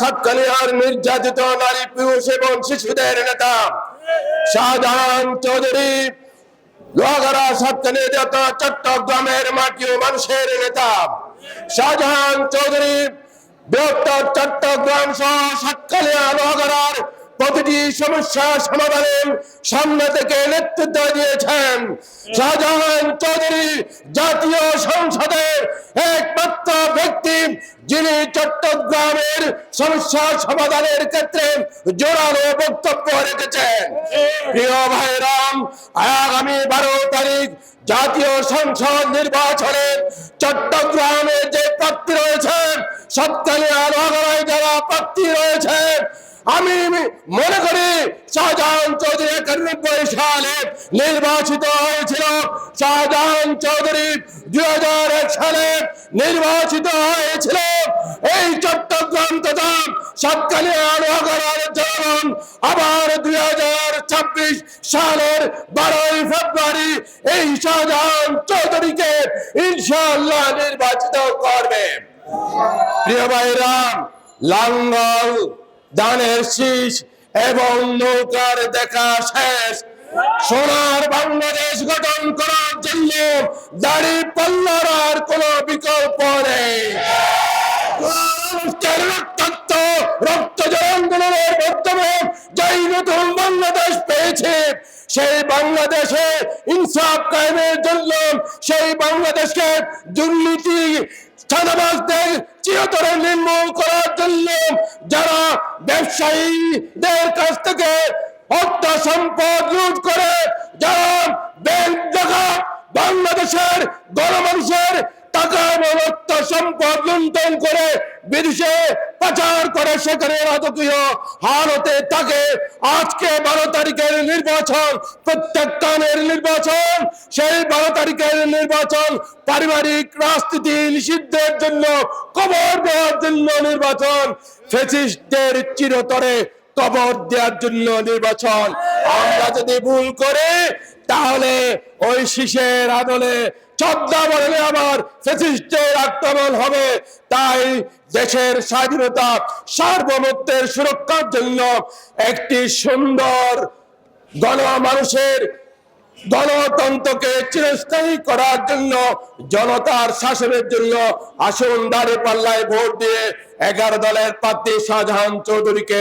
সাতকালিয়ার নির্যাতিত নারী, পুরুষ এবং শিশুদের নেতা। শাহজাহান চৌধুরী চট্টগ্রামের মাটি ও মানুষের নেতা। শাহজাহান চৌধুরী, বৃহত্তর চট্টগ্রাম সহ সাতকালিয়া লোহাগড়ার প্রতিটি সমস্যা সমাধানের সামনে থেকে নেতৃত্ব দিয়েছেন। শাহজাহান চৌধুরী জাতীয় সংসদের যিনি চট্টগ্রামের সমস্যা সমাধানের ক্ষেত্রে জোরালো বক্তব্য রেখেছেন। প্রিয় ভাইরাম, আগামী বারো তারিখ জাতীয় সংসদ নির্বাচনে চট্টগ্রামে যে প্রার্থী রয়েছেন সৎকালে আলোচনায় যারা প্রার্থী রয়েছেন আমি মনে করি শাহজাহান চৌধুরী একানব্বই সালে নির্বাচিত হয়েছিল। শাহজাহান চৌধুরী দুই হাজার এক সালে নির্বাচিত চট্টগ্রাম আলোচনার জনগণ আবার দুই হাজার ছাব্বিশ সালের বারোই ফেব্রুয়ারি এই শাহজাহান চৌধুরীকে ইনশাআল্লাহ নির্বাচিত করবে। প্রিয় ভাইরাম লাঙ্গল, দানের শীষ এবং নৌকার দেখা শেষ। সোনার বাংলাদেশ গঠন করার জন্য দাড়ি পাল্লার আর কোন বিকল্প নেই। পেয়েছে সেই বাংলাদেশে ইনসাফ কায়েমের জন্য, সেই বাংলাদেশকে দুর্নীতি চিরতরে নির্মূল করার জন্য যারা ব্যবসায়ীদের কাছ থেকে অর্থ সম্পদ লুট করে, যারা ব্যাংক বাংলাদেশের গণমানুষের টাকা সম্পদ লুণ্ঠন করে বিদেশে করে সেখানে রাজকীয় আজকে বারো তারিখের নির্বাচন, প্রত্যেক নির্বাচন, সেই বারো তারিখের নির্বাচন পারিবারিক রাজনীতি নিষিদ্ধের জন্য, কবর দেওয়ার জন্য নির্বাচন, ফেসিস্টদের চিরতরে কবর দেওয়ার জন্য নির্বাচন। আমরা যদি ভুল করে, তাহলে ওই শিশের আদলে চদ্দা বলে আবার ফেসিস্টের আক্রমণ হবে। তাই দেশের স্বাধীনতা সার্বভৌমত্বের সুরক্ষার জন্য একটি সুন্দর গণমানুষের গণতন্ত্রকে চিরস্থায়ী করার জন্য, জনতার শাসনের জন্য আসুন দাঁড়ে পাল্লায় ভোট দিয়ে এগারো দলের প্রার্থী শাহজাহান চৌধুরীকে